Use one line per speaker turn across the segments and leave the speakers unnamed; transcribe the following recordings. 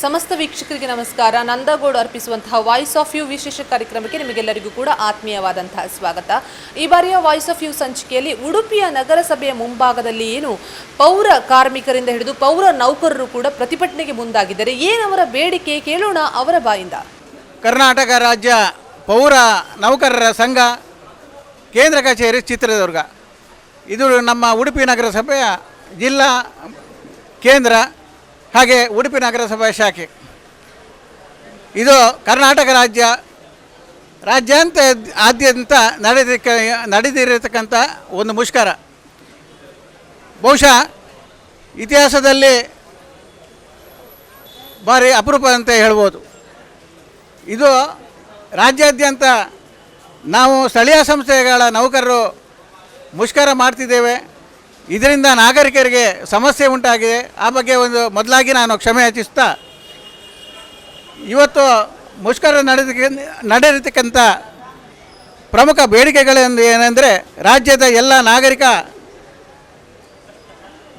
ಸಮಸ್ತ ವೀಕ್ಷಕರಿಗೆ ನಮಸ್ಕಾರ. ನಂದಗೌಡ ಅರ್ಪಿಸುವಂತಹ ವಾಯ್ಸ್ ಆಫ್ ಯು ವಿಶೇಷ ಕಾರ್ಯಕ್ರಮಕ್ಕೆ ನಿಮಗೆಲ್ಲರಿಗೂ ಕೂಡ ಆತ್ಮೀಯವಾದಂತಹ ಸ್ವಾಗತ. ಈ ಬಾರಿಯ ವಾಯ್ಸ್ ಆಫ್ ಯು ಸಂಚಿಕೆಯಲ್ಲಿ ಉಡುಪಿಯ ನಗರಸಭೆಯ ಮುಂಭಾಗದಲ್ಲಿ ಏನು ಪೌರ ಕಾರ್ಮಿಕರಿಂದ ಹಿಡಿದು ಪೌರ ನೌಕರರು ಕೂಡ ಪ್ರತಿಭಟನೆಗೆ ಮುಂದಾಗಿದ್ದಾರೆ. ಏನವರ ಬೇಡಿಕೆ ಕೇಳೋಣ ಅವರ ಬಾಯಿಂದ.
ಕರ್ನಾಟಕ ರಾಜ್ಯ ಪೌರ ನೌಕರರ ಸಂಘ, ಕೇಂದ್ರ ಕಚೇರಿ ಚಿತ್ರದುರ್ಗ. ಇದು ನಮ್ಮ ಉಡುಪಿ ನಗರಸಭೆಯ ಜಿಲ್ಲಾ ಕೇಂದ್ರ. ಹಾಗೆ ಉಡುಪಿ ನಗರಸಭಾ ಶಾಖೆ. ಇದು ಕರ್ನಾಟಕ ರಾಜ್ಯ, ರಾಜ್ಯಾಂತ ಆದ್ಯಂತ ನಡೆದಿಕ್ಕ ನಡೆದಿರತಕ್ಕಂಥ ಒಂದು ಮುಷ್ಕರ. ಬಹುಶಃ ಇತಿಹಾಸದಲ್ಲಿ ಭಾರಿ ಅಪರೂಪ ಅಂತ ಹೇಳ್ಬೋದು. ಇದು ರಾಜ್ಯಾದ್ಯಂತ ನಾವು ಸ್ಥಳೀಯ ಸಂಸ್ಥೆಗಳ ನೌಕರರು ಮುಷ್ಕರ ಮಾಡ್ತಿದ್ದೇವೆ. ಇದರಿಂದ ನಾಗರಿಕರಿಗೆ ಸಮಸ್ಯೆ ಉಂಟಾಗಿದೆ. ಆ ಬಗ್ಗೆ ಒಂದು ಮೊದಲಾಗಿ ನಾನು ಕ್ಷಮೆ ಯಾಚಿಸ್ತಾ, ಇವತ್ತು ಮುಷ್ಕರ ನಡೆದ ನಡೆದಿರ್ತಕ್ಕಂಥ ಪ್ರಮುಖ ಬೇಡಿಕೆಗಳೆಂದು ಏನೆಂದರೆ, ರಾಜ್ಯದ ಎಲ್ಲ ನಾಗರಿಕ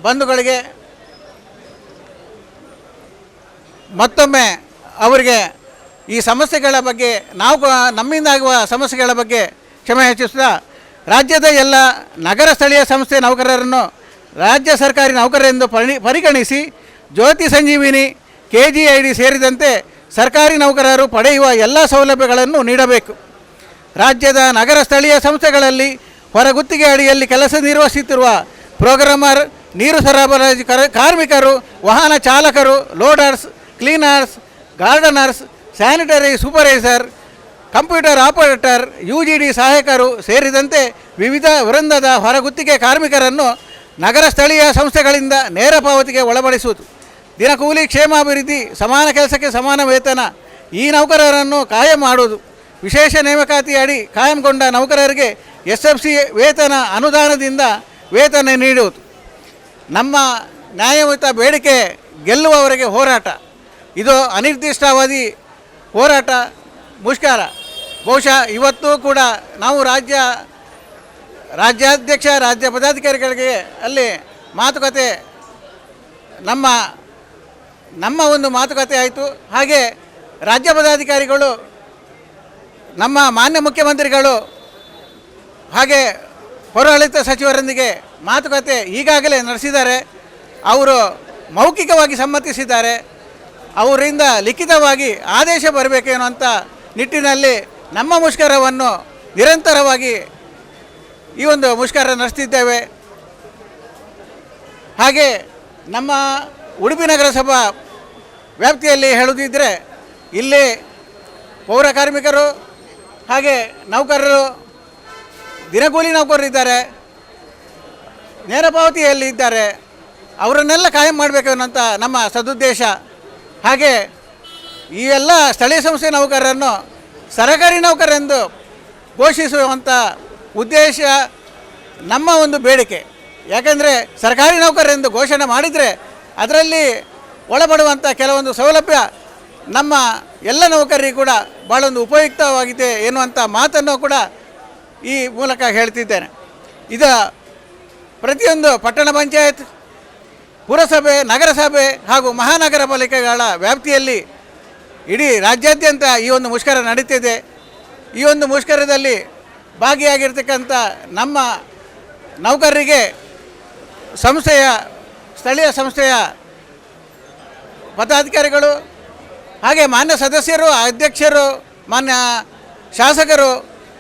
ಬಂಧುಗಳಿಗೆ ಮತ್ತೊಮ್ಮೆ ಅವರಿಗೆ ಈ ಸಮಸ್ಯೆಗಳ ಬಗ್ಗೆ ನಾವು ನಮ್ಮಿಂದಾಗುವ ಸಮಸ್ಯೆಗಳ ಬಗ್ಗೆ ಕ್ಷಮೆ ಹೆಚ್ಚಿಸುತ್ತಾ ರಾಜ್ಯದ ಎಲ್ಲ ನಗರ ಸ್ಥಳೀಯ ಸಂಸ್ಥೆ ನೌಕರರನ್ನು ರಾಜ್ಯ ಸರ್ಕಾರಿ ನೌಕರರೆಂದು ಪರಿ ಪರಿಗಣಿಸಿ Jyothi Sanjeevini K G I D ಸೇರಿದಂತೆ ಸರ್ಕಾರಿ ನೌಕರರು ಪಡೆಯುವ ಎಲ್ಲ ಸೌಲಭ್ಯಗಳನ್ನು ನೀಡಬೇಕು. ರಾಜ್ಯದ ನಗರ ಸ್ಥಳೀಯ ಸಂಸ್ಥೆಗಳಲ್ಲಿ ಹೊರಗುತ್ತಿಗೆ ಅಡಿಯಲ್ಲಿ ಕೆಲಸ ನಿರ್ವಹಿಸುತ್ತಿರುವ ಪ್ರೋಗ್ರಾಮರ್, ನೀರು ಸರಬರಾಜು ಕರ- ಕಾರ್ಮಿಕರು, ವಾಹನ ಚಾಲಕರು, loaders, cleaners, gardeners, sanitary supervisor computer operator U G D ಸಹಾಯಕರು ಸೇರಿದಂತೆ ವಿವಿಧ ವೃಂದದ ಹೊರಗುತ್ತಿಗೆ ಕಾರ್ಮಿಕರನ್ನು ನಗರ ಸ್ಥಳೀಯ ಸಂಸ್ಥೆಗಳಿಂದ ನೇರ ಪಾವತಿಗೆ ಒಳಪಡಿಸುವುದು. ದಿನಕೂಲಿ ಕ್ಷೇಮಾಭಿವೃದ್ಧಿ, ಸಮಾನ ಕೆಲಸಕ್ಕೆ ಸಮಾನ ವೇತನ, ಈ ನೌಕರರನ್ನು ಕಾಯಂ ಮಾಡುವುದು. ವಿಶೇಷ ನೇಮಕಾತಿ ಅಡಿ ಕಾಯಂಗೊಂಡ ನೌಕರರಿಗೆ ಎಸ್ ಎಫ್ ಸಿ ವೇತನ ಅನುದಾನದಿಂದ ವೇತನ ನೀಡುವುದು. ನಮ್ಮ ನ್ಯಾಯಯುತ ಬೇಡಿಕೆ ಗೆಲ್ಲುವವರೆಗೆ ಹೋರಾಟ. ಇದು ಅನಿರ್ದಿಷ್ಟಾವಧಿ ಹೋರಾಟ ಮುಷ್ಕರ. ಬಹುಶಃ ಇವತ್ತು ಕೂಡ ನಾವು ರಾಜ್ಯ, ರಾಜ್ಯಾಧ್ಯಕ್ಷ, ರಾಜ್ಯ ಪದಾಧಿಕಾರಿಗಳಿಗೆ ಅಲ್ಲಿ ಮಾತುಕತೆ, ನಮ್ಮ ನಮ್ಮ ಒಂದು ಮಾತುಕತೆ ಆಯಿತು. ಹಾಗೆ ರಾಜ್ಯ ಪದಾಧಿಕಾರಿಗಳು, ನಮ್ಮ ಮಾನ್ಯ ಮುಖ್ಯಮಂತ್ರಿಗಳು, ಹಾಗೆ ಪೌರಾಡಳಿತ ಸಚಿವರೊಂದಿಗೆ ಮಾತುಕತೆ ಈಗಾಗಲೇ ನಡೆಸಿದ್ದಾರೆ. ಅವರು ಮೌಖಿಕವಾಗಿ ಸಮ್ಮತಿಸಿದ್ದಾರೆ. ಅವರಿಂದ ಲಿಖಿತವಾಗಿ ಆದೇಶ ಬರಬೇಕೇನೋ ಅಂತ ನಿಟ್ಟಿನಲ್ಲಿ ನಮ್ಮ ಮುಷ್ಕರವನ್ನು ನಿರಂತರವಾಗಿ ಈ ಒಂದು ಮುಷ್ಕರ ನಡೆಸ್ತಿದ್ದೇವೆ. ಹಾಗೆ ನಮ್ಮ ಉಡುಪಿ ನಗರಸಭಾ ವ್ಯಾಪ್ತಿಯಲ್ಲಿ ಹೇಳುವುದಿದ್ದರೆ ಇಲ್ಲಿ ಪೌರ ಕಾರ್ಮಿಕರು ಹಾಗೆ ನೌಕರರು ದಿನಗೂಲಿ ನೌಕರರಿದ್ದಾರೆ ನೇರ ಪಾವತಿಯಲ್ಲಿ ಇದ್ದಾರೆ. ಅವರನ್ನೆಲ್ಲ ಕಾಯಂ ಮಾಡಬೇಕು ಅನ್ನೋಂಥ ನಮ್ಮ ಸದುದ್ದೇಶ. ಹಾಗೆ ಈ ಎಲ್ಲ ಸ್ಥಳೀಯ ಸಂಸ್ಥೆ ನೌಕರರನ್ನು ಸರಕಾರಿ ನೌಕರೆಂದು ಘೋಷಿಸುವಂಥ ಉದ್ದೇಶ ನಮ್ಮ ಒಂದು ಬೇಡಿಕೆ. ಯಾಕೆಂದರೆ ಸರ್ಕಾರಿ ನೌಕರರೆಂದು ಘೋಷಣೆ ಮಾಡಿದರೆ ಅದರಲ್ಲಿ ಒಳಪಡುವಂಥ ಕೆಲವೊಂದು ಸೌಲಭ್ಯ ನಮ್ಮ ಎಲ್ಲ ನೌಕರರಿಗೂ ಕೂಡ ಭಾಳೊಂದು ಉಪಯುಕ್ತವಾಗಿದೆ ಎನ್ನುವಂಥ ಮಾತನ್ನು ಕೂಡ ಈ ಮೂಲಕ ಹೇಳ್ತಿದ್ದೇನೆ. ಇದು ಪ್ರತಿಯೊಂದು ಪಟ್ಟಣ ಪಂಚಾಯತ್, ಪುರಸಭೆ, ನಗರಸಭೆ ಹಾಗೂ ಮಹಾನಗರ ಪಾಲಿಕೆಗಳ ವ್ಯಾಪ್ತಿಯಲ್ಲಿ ಇಡೀ ರಾಜ್ಯಾದ್ಯಂತ ಈ ಒಂದು ಮುಷ್ಕರ ನಡೀತಿದೆ. ಈ ಒಂದು ಮುಷ್ಕರದಲ್ಲಿ ಭಾಗಿಯಾಗಿರ್ತಕ್ಕಂಥ ನಮ್ಮ ನೌಕರರಿಗೆ ಸಂಸ್ಥೆಯ, ಸ್ಥಳೀಯ ಸಂಸ್ಥೆಯ ಪದಾಧಿಕಾರಿಗಳು, ಹಾಗೆ ಮಾನ್ಯ ಸದಸ್ಯರು, ಅಧ್ಯಕ್ಷರು, ಮಾನ್ಯ ಶಾಸಕರು,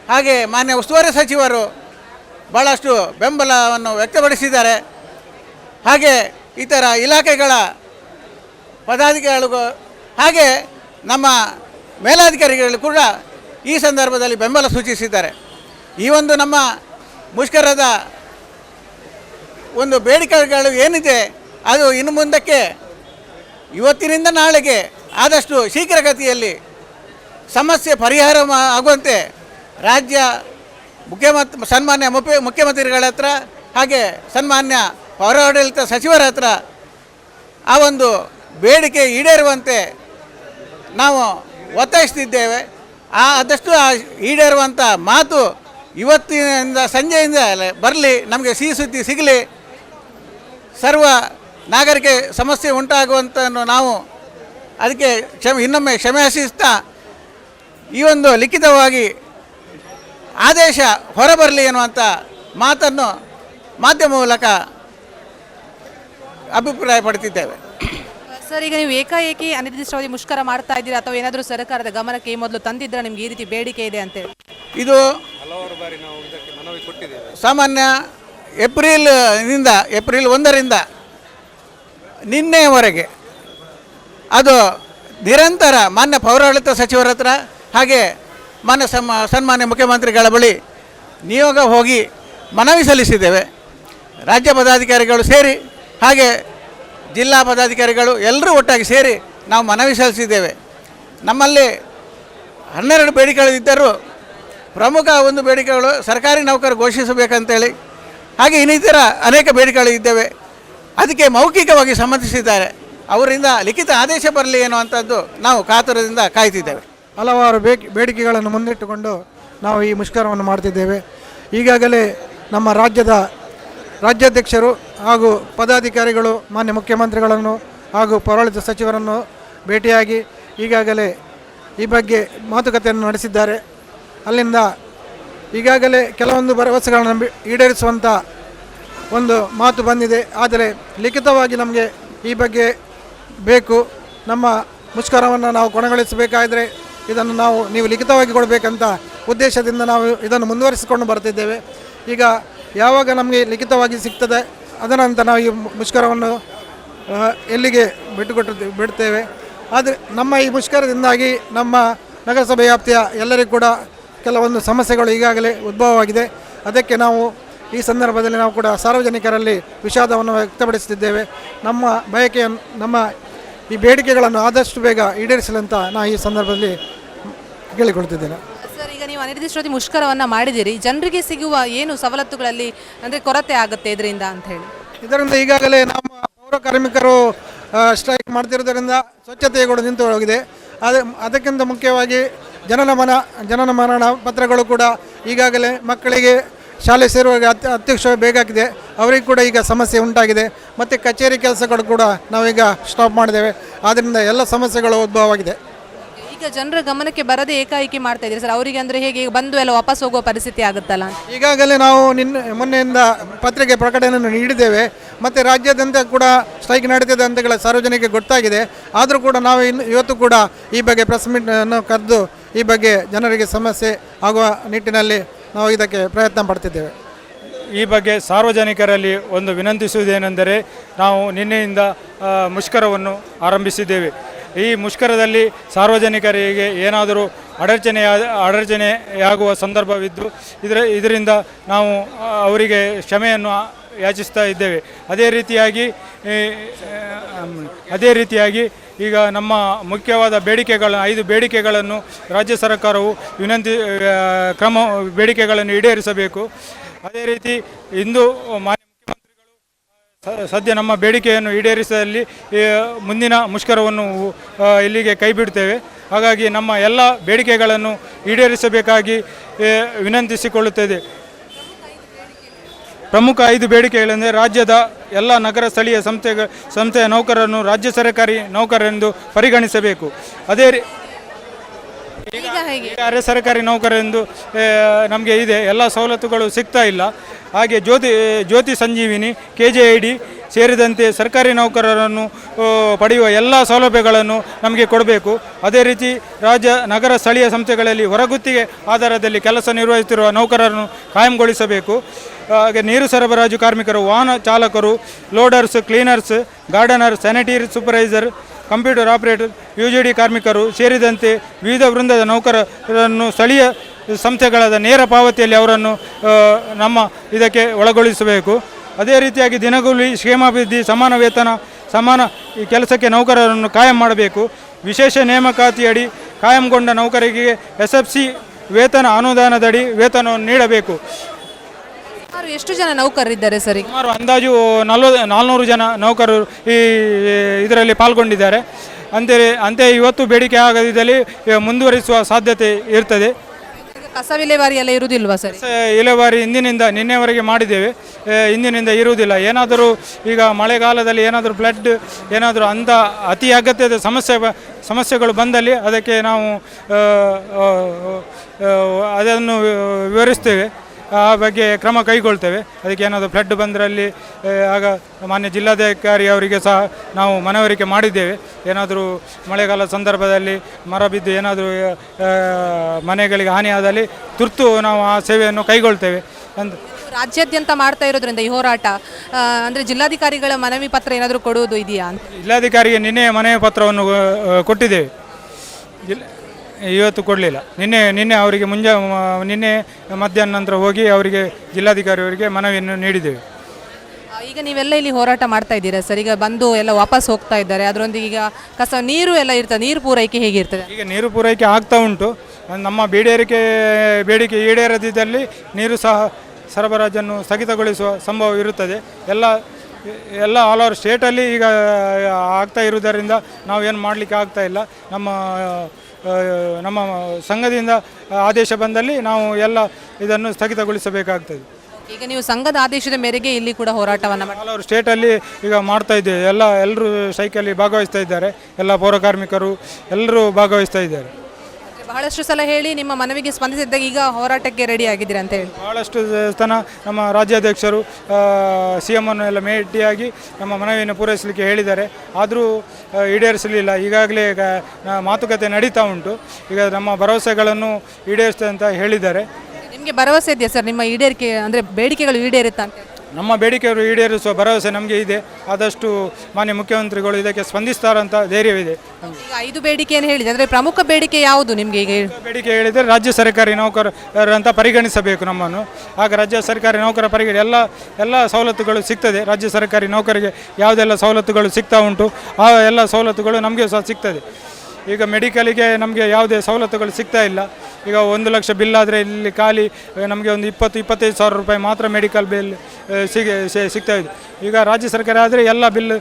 ಹಾಗೆ ಮಾನ್ಯ ಉಸ್ತುವಾರಿ ಸಚಿವರು ಭಾಳಷ್ಟು ಬೆಂಬಲವನ್ನು ವ್ಯಕ್ತಪಡಿಸಿದ್ದಾರೆ. ಹಾಗೆ ಇತರ ಇಲಾಖೆಗಳ ಪದಾಧಿಕಾರಿಗಳು, ಹಾಗೆ ನಮ್ಮ ಮೇಲಾಧಿಕಾರಿಗಳು ಕೂಡ ಈ ಸಂದರ್ಭದಲ್ಲಿ ಬೆಂಬಲ ಸೂಚಿಸಿದ್ದಾರೆ. ಈ ಒಂದು ನಮ್ಮ ಮುಷ್ಕರದ ಒಂದು ಬೇಡಿಕೆಗಳು ಏನಿದೆ, ಅದು ಇನ್ನು ಮುಂದಕ್ಕೆ ಇವತ್ತಿನಿಂದ ನಾಳೆಗೆ ಆದಷ್ಟು ಶೀಘ್ರಗತಿಯಲ್ಲಿ ಸಮಸ್ಯೆ ಪರಿಹಾರ ಆಗುವಂತೆ ರಾಜ್ಯ ಮುಖ್ಯಮಂತ್ರಿ ಸನ್ಮಾನ್ಯ ಮುಖ್ಯ ಮುಖ್ಯಮಂತ್ರಿಗಳ ಹತ್ರ ಹಾಗೆ ಸನ್ಮಾನ್ಯ ಪೌರಾಡಳಿತ ಸಚಿವರ ಹತ್ರ ಆ ಒಂದು ಬೇಡಿಕೆ ಈಡೇರುವಂತೆ ನಾವು ಒತ್ತಾಯಿಸ್ತಿದ್ದೇವೆ. ಆ ಆದಷ್ಟು ಈಡೇರುವಂಥ ಮಾತು ಇವತ್ತಿನಿಂದ ಸಂಜೆಯಿಂದ ಬರಲಿ, ನಮಗೆ ಸಿಹಿ ಸುದ್ದಿ ಸಿಗಲಿ. ಸರ್ವ ನಾಗರಿಕ ಸಮಸ್ಯೆ ಉಂಟಾಗುವಂಥ ನಾವು ಅದಕ್ಕೆ ಕ್ಷಮೆ, ಇನ್ನೊಮ್ಮೆ ಕ್ಷಮೆ ಹಸಿಸ್ತಾ ಈ ಒಂದು ಲಿಖಿತವಾಗಿ ಆದೇಶ ಹೊರಬರಲಿ ಎನ್ನುವಂಥ ಮಾತನ್ನು ಮಾಧ್ಯಮ ಮೂಲಕ ಅಭಿಪ್ರಾಯ ಪಡ್ತಿದ್ದೇವೆ
ಸರ್ ಈಗ ನೀವು ಏಕಾಏಕಿ ಅನಿರ್ದಿಷ್ಟವಾಗಿ ಮುಷ್ಕರ ಮಾಡ್ತಾ ಇದ್ದೀರಾ ಅಥವಾ ಏನಾದರೂ ಸರ್ಕಾರದ ಗಮನಕ್ಕೆ ಈ ಮೊದಲು ತಂದಿದ್ರೆ? ನಿಮ್ಗೆ ಈ ರೀತಿ ಬೇಡಿಕೆ ಇದೆ ಅಂತ
ಇದು ಸಾಮಾನ್ಯ ಏಪ್ರಿಲ್ನಿಂದ ಏಪ್ರಿಲ್ ಒಂದರಿಂದ ನಿನ್ನೆಯವರೆಗೆ ಅದು ನಿರಂತರ ಮಾನ್ಯ ಪೌರಾಡಳಿತ ಸಚಿವರ ಹತ್ರ ಹಾಗೆ ಮಾನ್ಯ ಸಮ ಸನ್ಮಾನ್ಯ ಮುಖ್ಯಮಂತ್ರಿಗಳ ಬಳಿ ನಿಯೋಗ ಹೋಗಿ ಮನವಿ ಸಲ್ಲಿಸಿದ್ದೇವೆ. ರಾಜ್ಯ ಪದಾಧಿಕಾರಿಗಳು ಸೇರಿ ಹಾಗೆ ಜಿಲ್ಲಾ ಪದಾಧಿಕಾರಿಗಳು ಎಲ್ಲರೂ ಒಟ್ಟಾಗಿ ಸೇರಿ ನಾವು ಮನವಿ ಸಲ್ಲಿಸಿದ್ದೇವೆ. ನಮ್ಮಲ್ಲಿ ಹನ್ನೆರಡು ಬೇಡಿಕೆಗಳಿದ್ದರೂ ಪ್ರಮುಖ ಒಂದು ಬೇಡಿಕೆಗಳು ಸರ್ಕಾರಿ ನೌಕರು ಘೋಷಿಸಬೇಕಂತೇಳಿ, ಹಾಗೆ ಇನ್ನಿತರ ಅನೇಕ ಬೇಡಿಕೆಗಳು ಇದ್ದೇವೆ ಅದಕ್ಕೆ ಮೌಖಿಕವಾಗಿ ಸಮ್ಮತಿಸಿದ್ದಾರೆ. ಅವರಿಂದ ಲಿಖಿತ ಆದೇಶ ಬರಲಿ ಎನ್ನುವಂಥದ್ದು ನಾವು ಕಾತುರದಿಂದ ಕಾಯ್ತಿದ್ದೇವೆ.
ಹಲವಾರು ಬೇಡಿಕೆಗಳನ್ನು ಮುಂದಿಟ್ಟುಕೊಂಡು ನಾವು ಈ ಮುಷ್ಕರವನ್ನು ಮಾಡ್ತಿದ್ದೇವೆ. ಈಗಾಗಲೇ ನಮ್ಮ ರಾಜ್ಯದ ರಾಜ್ಯಾಧ್ಯಕ್ಷರು ಹಾಗೂ ಪದಾಧಿಕಾರಿಗಳು, ಮಾನ್ಯ ಮುಖ್ಯಮಂತ್ರಿಗಳನ್ನು ಹಾಗೂ ಪೌರಾಡಳಿತ ಸಚಿವರನ್ನು ಭೇಟಿಯಾಗಿ ಈಗಾಗಲೇ ಈ ಬಗ್ಗೆ ಮಾತುಕತೆಯನ್ನು ನಡೆಸಿದ್ದಾರೆ. ಅಲ್ಲಿಂದ ಈಗಾಗಲೇ ಕೆಲವೊಂದು ಭರವಸೆಗಳನ್ನು ಈಡೇರಿಸುವಂಥ ಒಂದು ಮಾತು ಬಂದಿದೆ. ಆದರೆ ಲಿಖಿತವಾಗಿ ನಮಗೆ ಈ ಬಗ್ಗೆ ಬೇಕು. ನಮ್ಮ ಮುಷ್ಕರವನ್ನು ನಾವು ಕೊನೆಗೊಳಿಸಬೇಕಾದರೆ ಇದನ್ನು ನಾವು ನೀವು ಲಿಖಿತವಾಗಿ ಕೊಡಬೇಕಂತ ಉದ್ದೇಶದಿಂದ ನಾವು ಇದನ್ನು ಮುಂದುವರಿಸಿಕೊಂಡು ಬರ್ತಿದ್ದೇವೆ. ಈಗ ಯಾವಾಗ ನಮಗೆ ಲಿಖಿತವಾಗಿ ಸಿಗ್ತದೆ ಅದನಂತರ ನಾವು ಈ ಮುಷ್ಕರವನ್ನು ಎಲ್ಲಿಗೆ ಬಿಟ್ಟುಕೊಟ್ಟು, ಬಿಡ್ತೇವೆ. ಆದರೆ ನಮ್ಮ ಈ ಮುಷ್ಕರದಿಂದಾಗಿ ನಮ್ಮ ನಗರಸಭೆ ವ್ಯಾಪ್ತಿಯ ಎಲ್ಲರಿಗೂ ಕೂಡ ಕೆಲವೊಂದು ಸಮಸ್ಯೆಗಳು ಈಗಾಗಲೇ ಉದ್ಭವವಾಗಿದೆ. ಅದಕ್ಕೆ ನಾವು ಈ ಸಂದರ್ಭದಲ್ಲಿ ನಾವು ಕೂಡ ಸಾರ್ವಜನಿಕರಲ್ಲಿ ವಿಷಾದವನ್ನು ವ್ಯಕ್ತಪಡಿಸುತ್ತಿದ್ದೇವೆ. ನಮ್ಮ ಬಯಕೆಯನ್ನು ನಮ್ಮ ಈ ಬೇಡಿಕೆಗಳನ್ನು ಆದಷ್ಟು ಬೇಗ ಈಡೇರಿಸಲಂತ ನಾನು ಈ ಸಂದರ್ಭದಲ್ಲಿ ಕೇಳಿಕೊಳ್ತಿದ್ದೇನೆ.
ನೀವು ಅನಿರ್ದಿಷ್ಟವಾಗಿ ಮುಷ್ಕರವನ್ನು ಮಾಡಿದ್ದೀರಿ. ಜನರಿಗೆ ಸಿಗುವ ಏನು ಸವಲತ್ತುಗಳಲ್ಲಿ, ಅಂದರೆ ಕೊರತೆ ಆಗುತ್ತೆ ಇದರಿಂದ ಅಂತ ಹೇಳಿ.
ಇದರಿಂದ ಈಗಾಗಲೇ ನಮ್ಮ ಪೌರ ಕಾರ್ಮಿಕರು ಸ್ಟ್ರೈಕ್ ಮಾಡ್ತಿರೋದರಿಂದ ಸ್ವಚ್ಛತೆ ಕೂಡ ನಿಂತು ಹೋಗಿದೆ. ಅದೇ, ಅದಕ್ಕಿಂತ ಮುಖ್ಯವಾಗಿ ಜನನ ಮನ ಜನನ ಮರಣ ಪತ್ರಗಳು ಕೂಡ ಈಗಾಗಲೇ ಮಕ್ಕಳಿಗೆ ಶಾಲೆ ಸೇರುವಾಗ ಅತ್ಯ, ಅತ್ಯಕ್ಷ ಬೇಕಾಗಿದೆ ಅವರಿಗೆ ಕೂಡ ಈಗ ಸಮಸ್ಯೆ ಉಂಟಾಗಿದೆ. ಮತ್ತು ಕಚೇರಿ ಕೆಲಸಗಳು ಕೂಡ ನಾವೀಗ ಸ್ಟಾಪ್ ಮಾಡಿದ್ದೇವೆ. ಆದ್ದರಿಂದ ಎಲ್ಲ ಸಮಸ್ಯೆಗಳು ಉದ್ಭವವಾಗಿದೆ.
ಈಗ ಜನರ ಗಮನಕ್ಕೆ ಬರದೆ ಏಕಾಏಕಿ ಮಾಡ್ತಾ ಇದ್ದೀರಿ ಸರ್? ಅವರಿಗೆ ಅಂದರೆ ಹೇಗೆ ಈಗ ಬಂದು ಎಲ್ಲ ವಾಪಸ್ ಹೋಗುವ ಪರಿಸ್ಥಿತಿ ಆಗುತ್ತಲ್ಲ? ಅಂತ
ಈಗಾಗಲೇ ನಾವು ನಿನ್ನೆ ಮೊನ್ನೆಯಿಂದ ಪತ್ರಿಕೆ ಪ್ರಕಟಣೆಯನ್ನು ನೀಡಿದ್ದೇವೆ. ಮತ್ತು ರಾಜ್ಯಾದ್ಯಂತ ಕೂಡ ಸ್ಟ್ರೈಕ್ ನಡೆದಿದೆ ಅಂತಗಳ ಸಾರ್ವಜನಿಕ ಗೊತ್ತಾಗಿದೆ. ಆದರೂ ಕೂಡ ನಾವು ಇನ್ನು ಇವತ್ತು ಕೂಡ ಈ ಬಗ್ಗೆ ಪ್ರೆಸ್ ಮೀಟ್ ಅನ್ನು ಕರೆದು ಈ ಬಗ್ಗೆ ಜನರಿಗೆ ಸಮಸ್ಯೆ ಆಗುವ ನಿಟ್ಟಿನಲ್ಲಿ ನಾವು ಇದಕ್ಕೆ ಪ್ರಯತ್ನ ಪಡ್ತಿದ್ದೇವೆ.
ಈ ಬಗ್ಗೆ ಸಾರ್ವಜನಿಕರಲ್ಲಿ ಒಂದು ವಿನಂತಿಸುವುದೇನೆಂದರೆ ನಾವು ನಿನ್ನೆಯಿಂದ ಆ, ಮುಷ್ಕರವನ್ನು ಆರಂಭಿಸಿದ್ದೇವೆ. ಈ ಮುಷ್ಕರದಲ್ಲಿ ಸಾರ್ವಜನಿಕರಿಗೆ ಏನಾದರೂ ಅಡಚಣೆಯ ಅಡಚಣೆಯಾಗುವ ಸಂದರ್ಭವಿದ್ದು, ಇದರ, ಇದರಿಂದ ನಾವು ಅವರಿಗೆ ಕ್ಷಮೆಯನ್ನು ಯಾಚಿಸ್ತಾ ಇದ್ದೇವೆ. ಅದೇ ರೀತಿಯಾಗಿ ಅದೇ ರೀತಿಯಾಗಿ ಈಗ ನಮ್ಮ ಮುಖ್ಯವಾದ ಬೇಡಿಕೆಗಳ, ಐದು ಬೇಡಿಕೆಗಳನ್ನು ರಾಜ್ಯ ಸರ್ಕಾರವು ವಿನಂತಿ ಕ್ರಮ, ಬೇಡಿಕೆಗಳನ್ನು ಈಡೇರಿಸಬೇಕು. ಅದೇ ರೀತಿ ಇಂದು ಸದ್ಯ ನಮ್ಮ ಬೇಡಿಕೆಯನ್ನು ಈಡೇರಿಸದಲ್ಲಿ ಮುಂದಿನ ಮುಷ್ಕರವನ್ನು ಇಲ್ಲಿಗೆ ಕೈ ಬಿಡ್ತೇವೆ. ಹಾಗಾಗಿ ನಮ್ಮ ಎಲ್ಲ ಬೇಡಿಕೆಗಳನ್ನು ಈಡೇರಿಸಬೇಕಾಗಿ ವಿನಂತಿಸಿಕೊಳ್ಳುತ್ತದೆ ಪ್ರಮುಖ ಐದು ಬೇಡಿಕೆಗಳೆಂದರೆ ರಾಜ್ಯದ ಎಲ್ಲ ನಗರ ಸ್ಥಳೀಯ ಸಂಸ್ಥೆ ಸಂಸ್ಥೆಯ ನೌಕರರನ್ನು ರಾಜ್ಯ ಸರ್ಕಾರಿ ನೌಕರರೆಂದು ಪರಿಗಣಿಸಬೇಕು. ಅದೇ
ಈಗ ಹೇಗೆ?
ಈಗ ಅರೆ ಸರ್ಕಾರಿ ನೌಕರರೆಂದು ನಮಗೆ ಇದೆ ಎಲ್ಲ ಸವಲತ್ತುಗಳು ಸಿಗ್ತಾ ಇಲ್ಲ. ಹಾಗೆ Jyothi Jyothi Sanjeevini K J I D ಸೇರಿದಂತೆ ಸರ್ಕಾರಿ ನೌಕರರನ್ನು ಪಡೆಯುವ ಎಲ್ಲ ಸೌಲಭ್ಯಗಳನ್ನು ನಮಗೆ ಕೊಡಬೇಕು. ಅದೇ ರೀತಿ ರಾಜ್ಯ ನಗರ ಸ್ಥಳೀಯ ಸಂಸ್ಥೆಗಳಲ್ಲಿ ಹೊರಗುತ್ತಿಗೆ ಆಧಾರದಲ್ಲಿ ಕೆಲಸ ನಿರ್ವಹಿಸುತ್ತಿರುವ ನೌಕರರನ್ನು ಕಾಯಂಗೊಳಿಸಬೇಕು. ಹಾಗೆ ನೀರು ಸರಬರಾಜು ಕಾರ್ಮಿಕರು ವಾಹನ ಚಾಲಕರು loaders cleaners gardener sanitary supervisor computer operator U ಕಾರ್ಮಿಕರು ಸೇರಿದಂತೆ ವಿವಿಧ ವೃಂದದ ನೌಕರರನ್ನು ಸ್ಥಳೀಯ ಸಂಸ್ಥೆಗಳಾದ ನೇರ ಪಾವತಿಯಲ್ಲಿ ಅವರನ್ನು ನಮ್ಮ ಇದಕ್ಕೆ ಒಳಗೊಳಿಸಬೇಕು. ಅದೇ ರೀತಿಯಾಗಿ ದಿನಗೂಲಿ, ಕ್ಷೇಮಾಭಿವೃದ್ಧಿ, ಸಮಾನ ವೇತನ, ಸಮಾನ ಕೆಲಸಕ್ಕೆ ನೌಕರರನ್ನು ಕಾಯಂ ಮಾಡಬೇಕು. ವಿಶೇಷ ನೇಮಕಾತಿಯಡಿ ಕಾಯಂಗೊಂಡ ನೌಕರಿಗೆ ಎಸ್ ಎಫ್ ಸಿ ವೇತನ ಅನುದಾನದಡಿ ವೇತನವನ್ನು ನೀಡಬೇಕು.
ಸುಮಾರು ಎಷ್ಟು ಜನ ನೌಕರರಿದ್ದಾರೆ ಸರ್? ಈಗ
ಸುಮಾರು ಅಂದಾಜು ನಲ್ವ ನಾಲ್ನೂರು ಜನ ನೌಕರರು ಈ ಇದರಲ್ಲಿ ಪಾಲ್ಗೊಂಡಿದ್ದಾರೆ. ಅಂತೆ ಅಂತೆ ಇವತ್ತು ಬೇಡಿಕೆ ಆಗದಿದ್ದಲ್ಲಿ ಮುಂದುವರಿಸುವ ಸಾಧ್ಯತೆ ಇರ್ತದೆ.
ಕಸ ವಿಲೇವಾರಿ ಎಲ್ಲ ಇರುವುದಿಲ್ವಾ ಸರ್?
ವಿಲೇವಾರಿ ಇಲೆವಾರಿ ಇಂದಿನಿಂದ ನಿನ್ನೆವರೆಗೆ ಮಾಡಿದ್ದೇವೆ. ಆ, ಇಂದಿನಿಂದ ಇರುವುದಿಲ್ಲ. ಏನಾದರೂ ಈಗ ಮಳೆಗಾಲದಲ್ಲಿ ಏನಾದರೂ ಫ್ಲಡ್ ಏನಾದರೂ ಅಂಥ ಅತಿ ಅಗತ್ಯದ ಸಮಸ್ಯೆ ಬ- ಸಮಸ್ಯೆಗಳು ಬಂದಲ್ಲಿ ಅದಕ್ಕೆ ನಾವು ಆ, ಆ, ಆ, ಅದನ್ನು ವಿವರಿಸ್ತೇವೆ. ಆ ಬಗ್ಗೆ ಕ್ರಮ ಕೈಗೊಳ್ತೇವೆ. ಅದಕ್ಕೆ ಏನಾದರೂ ಫ್ಲಡ್ ಬಂದರಲ್ಲಿ ಆಗ ಮಾನ್ಯ ಜಿಲ್ಲಾಧಿಕಾರಿ ಅವರಿಗೆ ಸಹ ನಾವು ಮನವರಿಕೆ ಮಾಡಿದ್ದೇವೆ. ಏನಾದರೂ ಮಳೆಗಾಲ ಸಂದರ್ಭದಲ್ಲಿ ಮರ ಬಿದ್ದು ಏನಾದರೂ ಮನೆಗಳಿಗೆ ಹಾನಿಯಾದಲ್ಲಿ ತುರ್ತು ನಾವು ಆ ಸೇವೆಯನ್ನು ಕೈಗೊಳ್ತೇವೆ. ಅಂತ
ರಾಜ್ಯಾದ್ಯಂತ ಮಾಡ್ತಾ ಇರೋದ್ರಿಂದ ಈ ಹೋರಾಟ ಅಂದರೆ ಜಿಲ್ಲಾಧಿಕಾರಿಗಳ ಮನವಿ ಪತ್ರ ಏನಾದರೂ ಕೊಡುವುದು ಇದೆಯಾ ಅಂತ?
ಜಿಲ್ಲಾಧಿಕಾರಿಗೆ ನಿನ್ನೆ ಮನವಿ ಪತ್ರವನ್ನು ಕೊಟ್ಟಿದ್ದೇವೆ. ಇವತ್ತು ಕೊಡಲಿಲ್ಲ. ನಿನ್ನೆ ನಿನ್ನೆ ಅವರಿಗೆ ಮುಂಜಾ ನಿನ್ನೆ ಮಧ್ಯಾಹ್ನ ನಂತರ ಹೋಗಿ ಅವರಿಗೆ ಜಿಲ್ಲಾಧಿಕಾರಿಯವರಿಗೆ ಮನವಿಯನ್ನು ನೀಡಿದ್ದೇವೆ.
ಈಗ ನೀವೆಲ್ಲ ಇಲ್ಲಿ ಹೋರಾಟ ಮಾಡ್ತಾ ಇದ್ದೀರಾ ಸರ್? ಈಗ ಬಂದು ಎಲ್ಲ ವಾಪಸ್ ಹೋಗ್ತಾ ಇದ್ದಾರೆ. ಅದರೊಂದಿಗೆ ಈಗ ಕಸ ನೀರು ಎಲ್ಲ ಇರ್ತದೆ. ನೀರು ಪೂರೈಕೆ ಹೇಗಿರ್ತದೆ
ಈಗ ನೀರು ಪೂರೈಕೆ ಆಗ್ತಾ ಉಂಟು. ನಮ್ಮ ಬೇಡೇರಿಕೆ ಬೇಡಿಕೆ ಈಡೇರದಿದ್ದಲ್ಲಿ ನೀರು ಸಹ ಸರಬರಾಜನ್ನು ಸ್ಥಗಿತಗೊಳಿಸುವ ಸಂಭವ ಇರುತ್ತದೆ. ಎಲ್ಲ ಎಲ್ಲ ಆಲ್ ಓವರ್ ಸ್ಟೇಟಲ್ಲಿ ಈಗ ಆಗ್ತಾ ಇರುವುದರಿಂದ ನಾವು ಏನು ಮಾಡಲಿಕ್ಕೆ ಆಗ್ತಾ ಇಲ್ಲ. ನಮ್ಮ ನಮ್ಮ ಸಂಘದಿಂದ ಆದೇಶ ಬಂದಲ್ಲಿ ನಾವು ಎಲ್ಲ ಇದನ್ನು ಸ್ಥಗಿತಗೊಳಿಸಬೇಕಾಗ್ತದೆ.
ಈಗ ನೀವು ಸಂಘದ ಆದೇಶದ ಮೇರೆಗೆ ಇಲ್ಲಿ ಕೂಡ ಹೋರಾಟವನ್ನು
ಹಲವಾರು ಸ್ಟೇಟಲ್ಲಿ ಈಗ ಮಾಡ್ತಾ ಇದ್ದೇವೆ. ಎಲ್ಲ ಎಲ್ಲರೂ ಸೈಕಲ್ಲಿ ಭಾಗವಹಿಸ್ತಾ ಇದ್ದಾರೆ. ಎಲ್ಲ ಪೌರಕಾರ್ಮಿಕರು ಎಲ್ಲರೂ ಭಾಗವಹಿಸ್ತಾ ಇದ್ದಾರೆ.
ಬಹಳಷ್ಟು ಸಲ ಹೇಳಿ ನಿಮ್ಮ ಮನವಿಗೆ ಸ್ಪಂದಿಸಿದ್ದಾಗ ಈಗ ಹೋರಾಟಕ್ಕೆ ರೆಡಿ ಆಗಿದ್ದೀರಾ ಅಂತ ಹೇಳಿ.
ಭಾಳಷ್ಟು ಸ್ಥಾನ ನಮ್ಮ ರಾಜ್ಯಾಧ್ಯಕ್ಷರು ಸಿ ಎಂ ಅನ್ನು ಎಲ್ಲ ಭೇಟಿಯಾಗಿ ನಮ್ಮ ಮನವಿಯನ್ನು ಪೂರೈಸಲಿಕ್ಕೆ ಹೇಳಿದ್ದಾರೆ. ಆದರೂ ಈಡೇರಿಸಲಿಲ್ಲ. ಈಗಾಗಲೇ ಈಗ ಮಾತುಕತೆ ನಡೀತಾ ಉಂಟು. ಈಗ ನಮ್ಮ ಭರವಸೆಗಳನ್ನು ಈಡೇರಿಸ್ತದೆ ಅಂತ ಹೇಳಿದ್ದಾರೆ.
ನಿಮಗೆ ಭರವಸೆ ಇದೆಯಾ ಸರ್ ನಿಮ್ಮ ಈಡೇರಿಕೆ ಅಂದರೆ ಬೇಡಿಕೆಗಳು ಈಡೇರುತ್ತಾ ಅಂತ?
ನಮ್ಮ ಬೇಡಿಕೆಯವರು ಈಡೇರಿಸುವ ಭರವಸೆ ನಮಗೆ ಇದೆ. ಆದಷ್ಟು ಮಾನ್ಯ ಮುಖ್ಯಮಂತ್ರಿಗಳು ಇದಕ್ಕೆ ಸ್ಪಂದಿಸ್ತಾರಂತ ಧೈರ್ಯವಿದೆ.
ಈಗ ಐದು ಬೇಡಿಕೆಯನ್ನು ಹೇಳಿದೆ ಅಂದರೆ ಪ್ರಮುಖ ಬೇಡಿಕೆ ಯಾವುದು ನಿಮಗೆ ಈಗ?
ಬೇಡಿಕೆ ಹೇಳಿದರೆ ರಾಜ್ಯ ಸರ್ಕಾರಿ ನೌಕರರು ನೌಕರರಂತ ಪರಿಗಣಿಸಬೇಕು ನಮ್ಮನ್ನು. ಆಗ ರಾಜ್ಯ ಸರ್ಕಾರಿ ನೌಕರ ಪರಿಗಣಿ ಎಲ್ಲ ಎಲ್ಲ ಸವಲತ್ತುಗಳು ಸಿಗ್ತದೆ. ರಾಜ್ಯ ಸರ್ಕಾರಿ ನೌಕರಿಗೆ ಯಾವುದೆಲ್ಲ ಸವಲತ್ತುಗಳು ಸಿಗ್ತಾ ಉಂಟು ಆ ಎಲ್ಲ ಸವಲತ್ತುಗಳು ನಮಗೆ ಸಹ ಸಿಗ್ತದೆ. ಈಗ ಮೆಡಿಕಲಿಗೆ ನಮಗೆ ಯಾವುದೇ ಸವಲತ್ತುಗಳು ಸಿಗ್ತಾ ಇಲ್ಲ. ಈಗ ಒಂದು ಲಕ್ಷ ಬಿಲ್ ಆದರೆ ಇಲ್ಲಿ ಖಾಲಿ ನಮಗೆ ಒಂದು ಇಪ್ಪತ್ತು, ಇಪ್ಪತ್ತೈದು ಸಾವಿರ ರೂಪಾಯಿ ಮಾತ್ರ ಮೆಡಿಕಲ್ ಬಿಲ್ ಸಿಗ ಸಿಗ್ತಾ ಇದೆ. ಈಗ ರಾಜ್ಯ ಸರ್ಕಾರ ಆದರೆ ಎಲ್ಲ ಬಿಲ್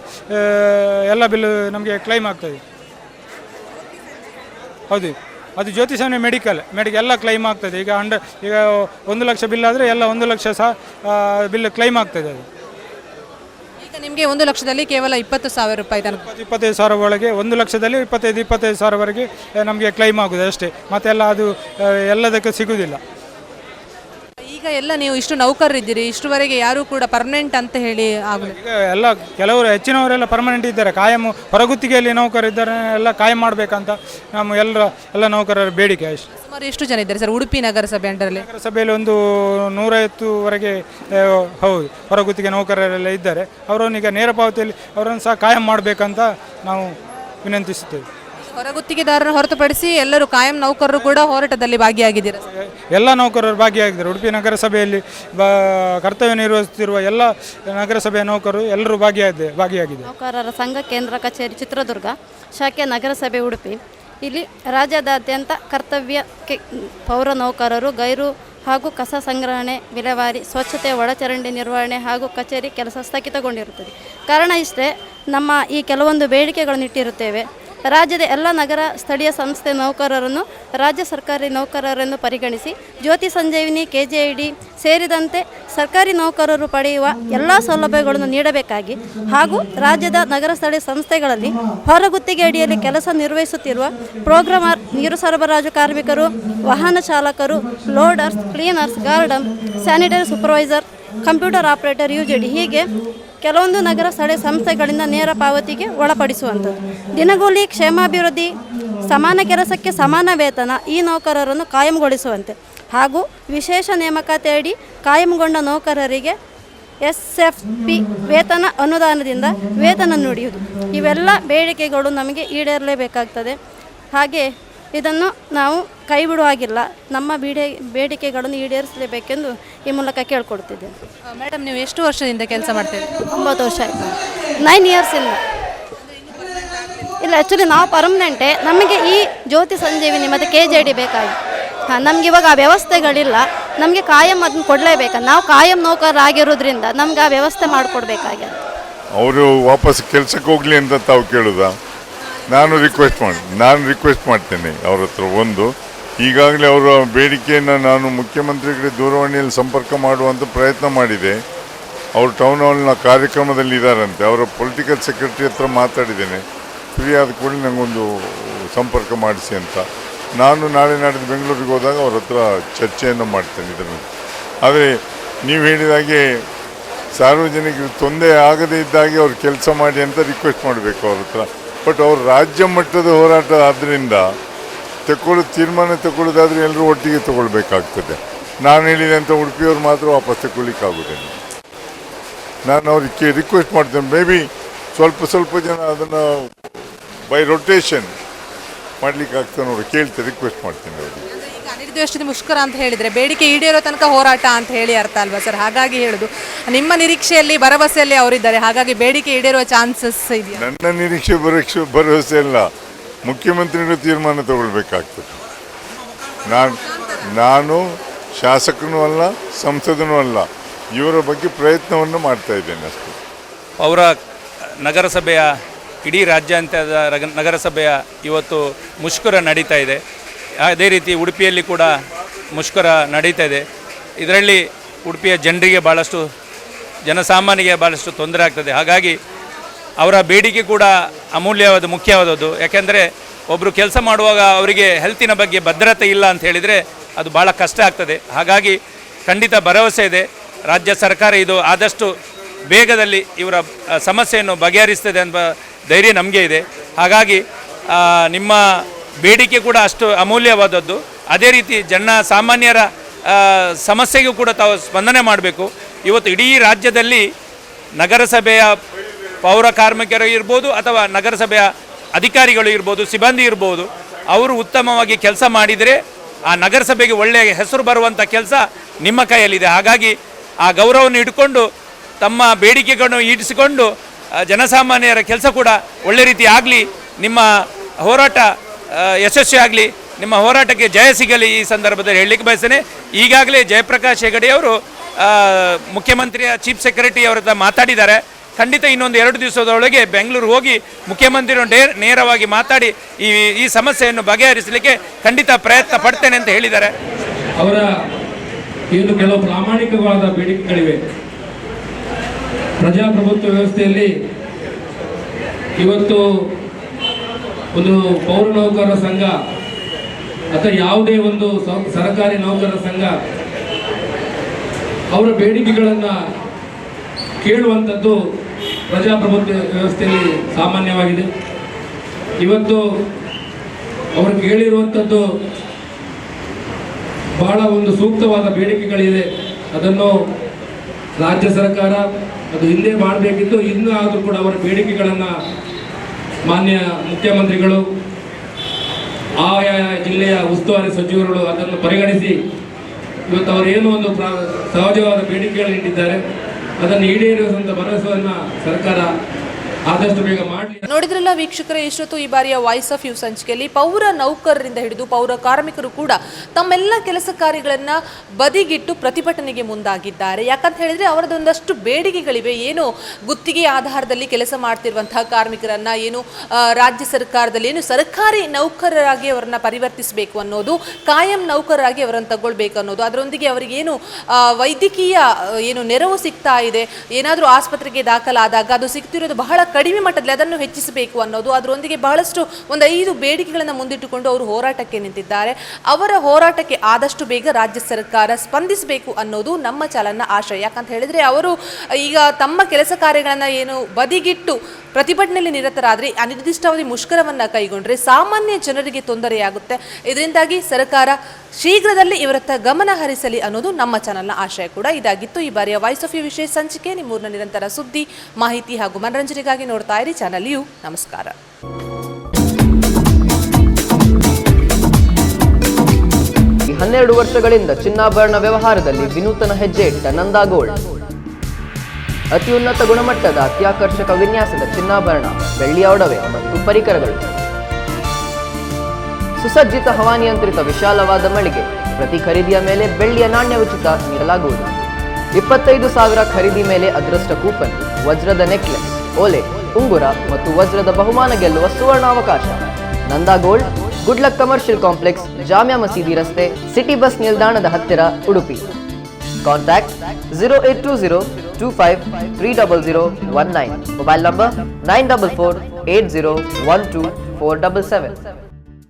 ಎಲ್ಲ ಬಿಲ್ ನಮಗೆ ಕ್ಲೈಮ್ ಆಗ್ತದೆ ಹೌದು. ಅದು ಜ್ಯೋತಿಷಾನೆ ಮೆಡಿಕಲ್ ಮೆಡಿಕಲ್ ಎಲ್ಲ ಕ್ಲೈಮ್ ಆಗ್ತದೆ ಈಗ ಹಂಡ್ರೆ, ಈಗ ಒಂದು ಲಕ್ಷ ಬಿಲ್ ಆದರೆ ಎಲ್ಲ ಒಂದು ಲಕ್ಷ ಸಹ ಬಿಲ್ ಕ್ಲೈಮ್ ಆಗ್ತದೆ ಅದು.
ನಿಮಗೆ ಒಂದು ಲಕ್ಷದಲ್ಲಿ ಕೇವಲ ಇಪ್ಪತ್ತು ಸಾವಿರ ರೂಪಾಯಿ ತನಕ?
ಇಪ್ಪತ್ತು, ಇಪ್ಪತ್ತೈದು ಸಾವಿರ ಒಳಗೆ, ಒಂದು ಲಕ್ಷದಲ್ಲಿ ಇಪ್ಪತ್ತೈದು ಇಪ್ಪತ್ತೈದು ಸಾವಿರವರೆಗೆ ನಮಗೆ ಕ್ಲೈಮ್ ಆಗುದು ಅಷ್ಟೇ. ಮತ್ತೆಲ್ಲ ಅದು ಎಲ್ಲದಕ್ಕೆ ಸಿಗುವುದಿಲ್ಲ
ಈಗ ಎಲ್ಲ ನೀವು ಇಷ್ಟು ನೌಕರರಿದ್ದೀರಿ ಇಷ್ಟುವರೆಗೆ ಯಾರು ಕೂಡ ಪರ್ಮನೆಂಟ್ ಅಂತ ಹೇಳಿ ಆಗಲಿ
ಈಗ ಎಲ್ಲ ಕೆಲವರು ಹೆಚ್ಚಿನವರೆಲ್ಲ ಪರ್ಮನೆಂಟ್ ಇದ್ದಾರೆ ಕಾಯಂ ಹೊರಗುತ್ತಿಗೆಯಲ್ಲಿ ನೌಕರಿದ್ದಾರೆ ಎಲ್ಲ ಕಾಯಂ ಮಾಡಬೇಕಂತ ನಮ್ಮ ಎಲ್ಲರ ಎಲ್ಲ ನೌಕರರ ಬೇಡಿಕೆ ಅಷ್ಟೇ.
ಸುಮಾರು ಎಷ್ಟು ಜನ ಇದ್ದಾರೆ ಸರ್ ಉಡುಪಿ ನಗರಸಭೆ ಅಂಡರಲ್ಲಿ
ನಗರಸಭೆಯಲ್ಲಿ ಒಂದು ನೂರೈವತ್ತುವರೆಗೆ ಆ, ಹೌದು ಹೊರಗುತ್ತಿಗೆ ನೌಕರರೆಲ್ಲ ಇದ್ದಾರೆ. ಅವರನ್ನು ಈಗ ನೇರ ಪಾವತಿಯಲ್ಲಿ ಅವರನ್ನು ಸಹ ಕಾಯಂ ಮಾಡಬೇಕಂತ ನಾವು ವಿನಂತಿಸುತ್ತೇವೆ.
ಹೊರಗುತ್ತಿಗೆದಾರರನ್ನು ಹೊರತುಪಡಿಸಿ ಎಲ್ಲರೂ ಕಾಯಂ ನೌಕರರು ಕೂಡ ಹೋರಾಟದಲ್ಲಿ ಭಾಗಿಯಾಗಿದ್ದೀರಾ? ಸರ್?
ಎಲ್ಲ ನೌಕರರು ಭಾಗಿಯಾಗಿದ್ದಾರೆ. ಉಡುಪಿ ನಗರಸಭೆಯಲ್ಲಿ ಬ ಕರ್ತವ್ಯ ನಿರ್ವಹಿಸುತ್ತಿರುವ ಎಲ್ಲ ನಗರಸಭೆಯ ನೌಕರರು ಎಲ್ಲರೂ ಭಾಗಿಯಾಗಿದೆ ಭಾಗಿಯಾಗಿದೆ
ನೌಕರರ ಸಂಘ ಕೇಂದ್ರ ಕಚೇರಿ ಚಿತ್ರದುರ್ಗ ಶಾಖೆ ನಗರಸಭೆ ಉಡುಪಿ. ಇಲ್ಲಿ ರಾಜ್ಯದಾದ್ಯಂತ ಕರ್ತವ್ಯ ಪೌರ ನೌಕರರು ಗೈರು ಹಾಗೂ ಕಸ ಸಂಗ್ರಹಣೆ ವಿಲೇವಾರಿ ಸ್ವಚ್ಛತೆ ಒಳಚರಂಡಿ ನಿರ್ವಹಣೆ ಹಾಗೂ ಕಚೇರಿ ಕೆಲಸ ಸ್ಥಗಿತಗೊಂಡಿರುತ್ತದೆ. ಕಾರಣ ಇಷ್ಟೇ ನಮ್ಮ ಈ ಕೆಲವೊಂದು ಬೇಡಿಕೆಗಳನ್ನು ಇಟ್ಟಿರುತ್ತೇವೆ. ರಾಜ್ಯದ ಎಲ್ಲ ನಗರ ಸ್ಥಳೀಯ ಸಂಸ್ಥೆ ನೌಕರರನ್ನು ರಾಜ್ಯ ಸರ್ಕಾರಿ ನೌಕರರನ್ನು ಪರಿಗಣಿಸಿ ಜ್ಯೋತಿ ಸಂಜೀವಿನಿ ಕೆಜೆಐಡಿ ಸೇರಿದಂತೆ ಸರ್ಕಾರಿ ನೌಕರರು ಪಡೆಯುವ ಎಲ್ಲ ಸೌಲಭ್ಯಗಳನ್ನು ನೀಡಬೇಕಾಗಿ ಹಾಗೂ ರಾಜ್ಯದ ನಗರ ಸ್ಥಳೀಯ ಸಂಸ್ಥೆಗಳಲ್ಲಿ ಹೊರಗುತ್ತಿಗೆ ಅಡಿಯಲ್ಲಿ ಕೆಲಸ ನಿರ್ವಹಿಸುತ್ತಿರುವ ಪ್ರೋಗ್ರಾಮರ್, ನೀರು ಸರಬರಾಜು ಕಾರ್ಮಿಕರು, ವಾಹನ ಚಾಲಕರು, loaders, cleaners, garden, sanitary supervisor, computer operator U G D ಹೀಗೆ ಕೆಲವೊಂದು ನಗರ ಸ್ಥಳೀಯ ಸಂಸ್ಥೆಗಳಿಂದ ನೇರ ಪಾವತಿಗೆ ಒಳಪಡಿಸುವಂಥದ್ದು. ದಿನಗೂಲಿ ಕ್ಷೇಮಾಭಿವೃದ್ಧಿ, ಸಮಾನ ಕೆಲಸಕ್ಕೆ ಸಮಾನ ವೇತನ ಈ ನೌಕರರನ್ನು ಕಾಯಂಗೊಳಿಸುವಂತೆ. ಹಾಗೂ ವಿಶೇಷ ನೇಮಕಾತಿಯಡಿ ಕಾಯಂಗೊಂಡ ನೌಕರರಿಗೆ ಎಸ್ ಎಫ್ ಪಿ ವೇತನ ಅನುದಾನದಿಂದ ವೇತನ ನೀಡುವುದು ಇವೆಲ್ಲ ಬೇಡಿಕೆಗಳು ನಮಗೆ ಈಡೇರಲೇಬೇಕಾಗ್ತದೆ. ಹಾಗೆ ಇದನ್ನು ನಾವು ಕೈ ಬಿಡುವಾಗಿಲ್ಲ ನಮ್ಮ ಬೀಡೆ ಬೇಡಿಕೆಗಳನ್ನು ಈಡೇರಿಸಲೇಬೇಕೆಂದು ಈ ಮೂಲಕ ಕೇಳ್ಕೊಡ್ತಿದ್ದೇನೆ.
ಮೇಡಮ್ ನೀವು ಎಷ್ಟು ವರ್ಷದಿಂದ ಕೆಲಸ ಮಾಡ್ತೀರಿ
ಒಂಬತ್ತು ವರ್ಷ ಆಯಿತು. ನೈನ್ ಇಯರ್ಸಿಂದ ಇಲ್ಲ ಆ್ಯಕ್ಚುಲಿ ನಾವು ಪರ್ಮನೆಂಟೇ ನಮಗೆ ಈ ಜ್ಯೋತಿ ಸಂಜೀವಿನಿ ಮತ್ತು ಕೆ ಜೆ ಡಿ ಬೇಕಾಗಿ. ಹಾಂ ನಮ್ಗೆ ಇವಾಗ ಆ ವ್ಯವಸ್ಥೆಗಳಿಲ್ಲ. ನಮಗೆ ಕಾಯಂ ಅದನ್ನು ಕೊಡಲೇಬೇಕು. ನಾವು ಕಾಯಂ ನೌಕರರಾಗಿರೋದ್ರಿಂದ ನಮ್ಗೆ ಆ ವ್ಯವಸ್ಥೆ ಮಾಡಿಕೊಡ್ಬೇಕಾಗ್ಯದ
ಅವರು ವಾಪಸ್ ಕೆಲಸಕ್ಕೆ ಹೋಗಲಿ ಅಂತ ತಾವು ಕೇಳುದಾ? ನಾನು ರಿಕ್ವೆಸ್ಟ್ ಮಾಡಿ, ನಾನು ರಿಕ್ವೆಸ್ಟ್ ಮಾಡ್ತೇನೆ ಅವ್ರ ಹತ್ರ ಒಂದು. ಈಗಾಗಲೇ ಅವರ ಬೇಡಿಕೆಯನ್ನು ನಾನು ಮುಖ್ಯಮಂತ್ರಿಗಳಿಗೆ ದೂರವಾಣಿಯಲ್ಲಿ ಸಂಪರ್ಕ ಮಾಡುವಂಥ ಪ್ರಯತ್ನ ಮಾಡಿದೆ. ಅವರು ಟೌನ್ ಹಾಲ್ನ ಕಾರ್ಯಕ್ರಮದಲ್ಲಿ ಇದ್ದಾರಂತೆ ಅವರ ಪೊಲಿಟಿಕಲ್ ಸೆಕ್ರೆಟರಿ ಹತ್ರ ಮಾತಾಡಿದ್ದೇನೆ. ಫ್ರೀ ಆದ ಕೂಡಲೇ ನನಗೊಂದು ಸಂಪರ್ಕ ಮಾಡಿಸಿ ಅಂತ. ನಾನು ನಾಳೆ ನಾಡಿದ್ದು ಬೆಂಗಳೂರಿಗೆ ಹೋದಾಗ ಅವ್ರ ಹತ್ರ ಚರ್ಚೆಯನ್ನು ಮಾಡ್ತೇನೆ ಇದರ ಆದರೆ ನೀವು ಹೇಳಿದಾಗೆ ಸಾರ್ವಜನಿಕರು ತೊಂದರೆ ಆಗದೇ ಇದ್ದಾಗೆ ಅವ್ರು ಕೆಲಸ ಮಾಡಿ ಅಂತ ರಿಕ್ವೆಸ್ಟ್ ಮಾಡಬೇಕು ಅವ್ರ ಹತ್ರ. ಬಟ್ ಅವರು ರಾಜ್ಯ ಮಟ್ಟದ ಹೋರಾಟ ಆದ್ದರಿಂದ ತಗೊಳ್ಳೋ ತೀರ್ಮಾನ ತಗೊಳ್ಳೋದಾದರೆ ಎಲ್ಲರೂ ಒಟ್ಟಿಗೆ ತಗೊಳ್ಬೇಕಾಗ್ತದೆ. ನಾನು ಹೇಳಿದೆ ಅಂತ ಉಡುಪಿಯವ್ರು ಮಾತ್ರ ವಾಪಸ್ ತಗೊಳ್ಳಿಕ್ಕಾಗೋದಿಲ್ಲ ನಾನು ಅವ್ರಿಗೆ ರಿಕ್ವೆಸ್ಟ್ ಮಾಡ್ತೇನೆ ಮೇ ಬಿ ಸ್ವಲ್ಪ ಸ್ವಲ್ಪ ಜನ ಅದನ್ನು ಬೈ ರೊಟೇಷನ್ ಮಾಡ್ಲಿಕ್ಕೆ ಆಗ್ತದೆ ನೋಡಿ ಕೇಳ್ತೇನೆ ರಿಕ್ವೆಸ್ಟ್ ಮಾಡ್ತೇನೆ ಅವರಿಗೆ.
ಎಷ್ಟು ಮುಷ್ಕರ ಅಂತ ಹೇಳಿದರೆ ಬೇಡಿಕೆ ಈಡೇರೋ ತನಕ ಹೋರಾಟ ಅಂತ ಹೇಳಿ ಅರ್ಥ ಅಲ್ವಾ ಸರ್? ಹಾಗಾಗಿ ಹೇಳೋದು ನಿಮ್ಮ ನಿರೀಕ್ಷೆಯಲ್ಲಿ ಭರವಸೆಯಲ್ಲಿ ಅವರಿದ್ದಾರೆ ಹಾಗಾಗಿ ಬೇಡಿಕೆ ಈಡೇರುವ ಚಾನ್ಸಸ್ ಇದೆಯಾ?
ನನ್ನ ನಿರೀಕ್ಷೆ ಭರವಸೆ ಭರವಸೆ ಇಲ್ಲ ಮುಖ್ಯಮಂತ್ರಿಗಳು ತೀರ್ಮಾನ ತಗೊಳ್ಬೇಕಾಗ್ತದೆ. ನಾನು ನಾನು ಶಾಸಕನೂ ಅಲ್ಲ ಸಂಸದನೂ ಅಲ್ಲ. ಇವರ ಬಗ್ಗೆ ಪ್ರಯತ್ನವನ್ನು ಮಾಡ್ತಾ ಇದ್ದೇನೆ ಅಷ್ಟೇ.
ಅವರ ನಗರಸಭೆಯ ಇಡೀ ರಾಜ್ಯಾಂತ್ಯದ ರಗ- ನಗರಸಭೆಯ ಇವತ್ತು ಮುಷ್ಕರ ನಡೀತಾ ಇದೆ. ಅದೇ ರೀತಿ ಉಡುಪಿಯಲ್ಲಿ ಕೂಡ ಮುಷ್ಕರ ನಡೀತಾ ಇದೆ. ಇದರಲ್ಲಿ ಉಡುಪಿಯ ಜನರಿಗೆ ಭಾಳಷ್ಟು ಜನಸಾಮಾನ್ಯರಿಗೆ ಭಾಳಷ್ಟು ತೊಂದರೆ ಆಗ್ತದೆ. ಹಾಗಾಗಿ ಅವರ ಬೇಡಿಕೆ ಕೂಡ ಅಮೂಲ್ಯವಾದ, ಮುಖ್ಯವಾದದ್ದು. ಯಾಕೆಂದರೆ ಒಬ್ಬರು ಕೆಲಸ ಮಾಡುವಾಗ ಅವರಿಗೆ ಹೆಲ್ತಿನ ಬಗ್ಗೆ ಭದ್ರತೆ ಇಲ್ಲ ಅಂತ ಹೇಳಿದರೆ ಅದು ಭಾಳ ಕಷ್ಟ ಆಗ್ತದೆ. ಹಾಗಾಗಿ ಖಂಡಿತ ಭರವಸೆ ಇದೆ. ರಾಜ್ಯ ಸರ್ಕಾರ ಇದು ಆದಷ್ಟು ಬೇಗದಲ್ಲಿ ಇವರ ಸಮಸ್ಯೆಯನ್ನು ಬಗೆಹರಿಸ್ತದೆ ಎಂಬ ಧೈರ್ಯ ನಮಗೆ ಇದೆ. ಹಾಗಾಗಿ ನಿಮ್ಮ ಬೇಡಿಕೆ ಕೂಡ ಅಷ್ಟು ಅಮೂಲ್ಯವಾದದ್ದು. ಅದೇ ರೀತಿ ಜನ ಸಾಮಾನ್ಯರ ಸಮಸ್ಯೆಗೂ ಕೂಡ ತಾವು ಸ್ಪಂದನೆ ಮಾಡಬೇಕು. ಇವತ್ತು ಇಡೀ ರಾಜ್ಯದಲ್ಲಿ ನಗರಸಭೆಯ ಪೌರ ಕಾರ್ಮಿಕರು ಇರ್ಬೋದು ಅಥವಾ ನಗರಸಭೆಯ ಅಧಿಕಾರಿಗಳು ಇರ್ಬೋದು, ಸಿಬ್ಬಂದಿ ಇರ್ಬೋದು, ಅವರು ಉತ್ತಮವಾಗಿ ಕೆಲಸ ಮಾಡಿದರೆ ಆ ನಗರಸಭೆಗೆ ಒಳ್ಳೆಯ ಹೆಸರು ಬರುವಂಥ ಕೆಲಸ ನಿಮ್ಮ ಕೈಯಲ್ಲಿದೆ. ಹಾಗಾಗಿ ಆ ಗೌರವವನ್ನು ಇಟ್ಟುಕೊಂಡು ತಮ್ಮ ಬೇಡಿಕೆಗಳನ್ನು ಈಡಿಸಿಕೊಂಡು ಜನಸಾಮಾನ್ಯರ ಕೆಲಸ ಕೂಡ ಒಳ್ಳೆ ರೀತಿ ಆಗಲಿ, ನಿಮ್ಮ ಹೋರಾಟ ಆ, ಯಶಸ್ವಿ ಆಗಲಿ. ನಿಮ್ಮ ಹೋರಾಟಕ್ಕೆ ಜಯ ಸಿಗಲಿ ಈ ಸಂದರ್ಭದಲ್ಲಿ ಹೇಳಲಿಕ್ಕೆ ಬಯಸ್ತೇನೆ. ಈಗಾಗಲೇ ಜಯಪ್ರಕಾಶ್ ಹೆಗಡೆ ಅವರು ಮುಖ್ಯಮಂತ್ರಿಯ ಚೀಫ್ ಸೆಕ್ರೆಟರಿ ಅವರ ಮಾತಾಡಿದ್ದಾರೆ. ಖಂಡಿತ ಇನ್ನೊಂದು ಎರಡು ದಿವಸದೊಳಗೆ ಬೆಂಗಳೂರು ಹೋಗಿ ಮುಖ್ಯಮಂತ್ರಿ ನೇರವಾಗಿ ಮಾತಾಡಿ ಈ ಈ ಸಮಸ್ಯೆಯನ್ನು ಬಗೆಹರಿಸಲಿಕ್ಕೆ ಖಂಡಿತ ಪ್ರಯತ್ನ ಪಡ್ತೇನೆ ಅಂತ ಹೇಳಿದ್ದಾರೆ.
ಅವರ ಏನು ಕೆಲವು ಪ್ರಾಮಾಣಿಕವಾದ ಬೇಡಿಕೆಗಳಿವೆ. ಪ್ರಜಾಪ್ರಭುತ್ವ ವ್ಯವಸ್ಥೆಯಲ್ಲಿ ಇವತ್ತು ಒಂದು ಪೌರ ನೌಕರರ ಸಂಘ ಅಥವಾ ಯಾವುದೇ ಒಂದು ಸರಕಾರಿ ನೌಕರರ ಸಂಘ, ಅವರ ಬೇಡಿಕೆಗಳನ್ನು ಕೇಳುವಂಥದ್ದು ಪ್ರಜಾಪ್ರಭುತ್ವ ವ್ಯವಸ್ಥೆಯಲ್ಲಿ ಸಾಮಾನ್ಯವಾಗಿದೆ. ಇವತ್ತು ಅವರು ಕೇಳಿರುವಂಥದ್ದು ಬಹಳ ಒಂದು ಸೂಕ್ತವಾದ ಬೇಡಿಕೆಗಳಿದೆ. ಅದನ್ನು ರಾಜ್ಯ ಸರ್ಕಾರ ಅದು ಹಿಂದೆ ಮಾಡಬೇಕಿತ್ತು, ಇನ್ನೂ ಆದರೂ ಕೂಡ ಅವರ ಬೇಡಿಕೆಗಳನ್ನು ಮಾನ್ಯ ಮುಖ್ಯಮಂತ್ರಿಗಳು, ಆಯಾ ಜಿಲ್ಲೆಯ ಉಸ್ತುವಾರಿ ಸಚಿವರುಗಳು ಅದನ್ನು ಪರಿಗಣಿಸಿ ಇವತ್ತು ಅವರೇನು ಒಂದು ಪ್ರ, ಸಹಜವಾದ ಬೇಡಿಕೆಗಳನ್ನು ಇಟ್ಟಿದ್ದಾರೆ. ಅದನ್ನು ಈಡೇರಿಸುವಂಥ ಭರವಸೆಯನ್ನು ಸರ್ಕಾರ ಆದಷ್ಟು
ನೋಡಿದ್ರಲ್ಲ ವೀಕ್ಷಕರ, ಇಷ್ಟೊತ್ತು ಈ ಬಾರಿಯ ವಾಯ್ಸ್ ಆಫ್ ಯೂ ಸಂಚಿಕೆಯಲ್ಲಿ ಪೌರ ನೌಕರರಿಂದ ಹಿಡಿದು ಪೌರ ಕಾರ್ಮಿಕರು ಕೂಡ ತಮ್ಮೆಲ್ಲ ಕೆಲಸ ಕಾರ್ಯಗಳನ್ನ ಬದಿಗಿಟ್ಟು ಪ್ರತಿಭಟನೆಗೆ ಮುಂದಾಗಿದ್ದಾರೆ. ಯಾಕಂತ ಹೇಳಿದ್ರೆ ಅವರದೊಂದಷ್ಟು ಬೇಡಿಕೆಗಳಿವೆ. ಏನು ಗುತ್ತಿಗೆ ಆಧಾರದಲ್ಲಿ ಕೆಲಸ ಮಾಡ್ತಿರುವಂತಹ ಕಾರ್ಮಿಕರನ್ನ, ಏನು ರಾಜ್ಯ ಸರ್ಕಾರದಲ್ಲಿ ಏನು ಸರ್ಕಾರಿ ನೌಕರರಾಗಿ ಅವರನ್ನ ಪರಿವರ್ತಿಸಬೇಕು ಅನ್ನೋದು, ಕಾಯಂ ನೌಕರರಾಗಿ ಅವರನ್ನು ತಗೊಳ್ಬೇಕು ಅನ್ನೋದು, ಅದರೊಂದಿಗೆ ಅವರಿಗೇನು ವೈದ್ಯಕೀಯ ಏನು ನೆರವು ಸಿಗ್ತಾ ಇದೆ. ಏನಾದರೂ ಆಸ್ಪತ್ರೆಗೆ ದಾಖಲಾದಾಗ ಅದು ಸಿಗ್ತಿರೋದು ಬಹಳ ಕಡಿಮೆ ಮಟ್ಟದಲ್ಲಿ ಅದನ್ನು ಹೆಚ್ಚಿಸಬೇಕು ಅನ್ನೋದು ಅದರೊಂದಿಗೆ ಬಹಳಷ್ಟು ಒಂದು ಐದು ಬೇಡಿಕೆಗಳನ್ನು ಮುಂದಿಟ್ಟುಕೊಂಡು ಅವರು ಹೋರಾಟಕ್ಕೆ ನಿಂತಿದ್ದಾರೆ. ಅವರ ಹೋರಾಟಕ್ಕೆ ಆದಷ್ಟು ಬೇಗ ರಾಜ್ಯ ಸರ್ಕಾರ ಸ್ಪಂದಿಸಬೇಕು ಅನ್ನೋದು ನಮ್ಮ ಚಾಲನ ಆಶಯ ಯಾಕಂತ ಹೇಳಿದ್ರೆ ಅವರು ಈಗ ತಮ್ಮ ಕೆಲಸ ಕಾರ್ಯಗಳನ್ನು ಏನು ಬದಿಗಿಟ್ಟು ಪ್ರತಿಭಟನೆಯಲ್ಲಿ ನಿರತರಾದರೆ ಅನಿರ್ದಿಷ್ಟಾವಧಿ ಮುಷ್ಕರವನ್ನು ಕೈಗೊಂಡ್ರೆ ಸಾಮಾನ್ಯ ಜನರಿಗೆ ತೊಂದರೆಯಾಗುತ್ತೆ. ಇದರಿಂದಾಗಿ ಸರ್ಕಾರ ಶೀಘ್ರದಲ್ಲಿ ಇವರತ್ತ ಗಮನ ಹರಿಸಲಿ ಅನ್ನೋದು ನಮ್ಮ ಚಾನಲ್ನ ಆಶಯ ಕೂಡ ಇದಾಗಿತ್ತು. ಈ ಬಾರಿಯ ವಾಯ್ಸ್ ಆಫ್ ಯು ವಿಶೇಷ ಸಂಚಿಕೆ ನಿಮ್ಮೂರಿನ ನಿರಂತರ ಸುದ್ದಿ, ಮಾಹಿತಿ ಹಾಗೂ ಮನರಂಜನೆಗಾಗಿ ನೋಡ್ತಾ ಇರಿ. ಚಾನಲ್ ಯು ನಮಸ್ಕಾರ.
ಹನ್ನೆರಡು ವರ್ಷಗಳಿಂದ ಚಿನ್ನಾಭರಣ ವ್ಯವಹಾರದಲ್ಲಿ ವಿನೂತನ ಹೆಜ್ಜೆ ಇಟ್ಟ ನಂದಾಗೋಳ್. ಅತಿ ಉನ್ನತ ಗುಣಮಟ್ಟದ ಅತ್ಯಾಕರ್ಷಕ ವಿನ್ಯಾಸದ ಚಿನ್ನಾಭರಣ ಬೆಳ್ಳಿಯ ಒಡವೆ ಮತ್ತು ಪರಿಕರಗಳು. ಸುಸಜ್ಜಿತ ಹವಾನಿಯಂತ್ರಿತ ವಿಶಾಲವಾದ ಮಳಿಗೆ, ಪ್ರತಿ ಖರೀದಿಯ ಮೇಲೆ ಬೆಳ್ಳಿಯ ನಾಣ್ಯ ಉಚಿತ ನೀಡಲಾಗುವುದು. ಇಪ್ಪತ್ತೈದು ಸಾವಿರ ಖರೀದಿ ಮೇಲೆ ಅದೃಷ್ಟ ಕೂಪನ್, ವಜ್ರದ ನೆಕ್ಲೆಸ್, ಓಲೆ, ಉಂಗುರ ಮತ್ತು ವಜ್ರದ ಬಹುಮಾನ ಗೆಲ್ಲುವ ಸುವರ್ಣ ಅವಕಾಶ Nanda gold, good luck commercial complex, Jamia ಮಸೀದಿ ರಸ್ತೆ, ಸಿಟಿ ಬಸ್ ನಿಲ್ದಾಣದ ಹತ್ತಿರ Udupi. Contact zero eight two zero 2530019. Mobile number nine double four eight zero one two four double seven.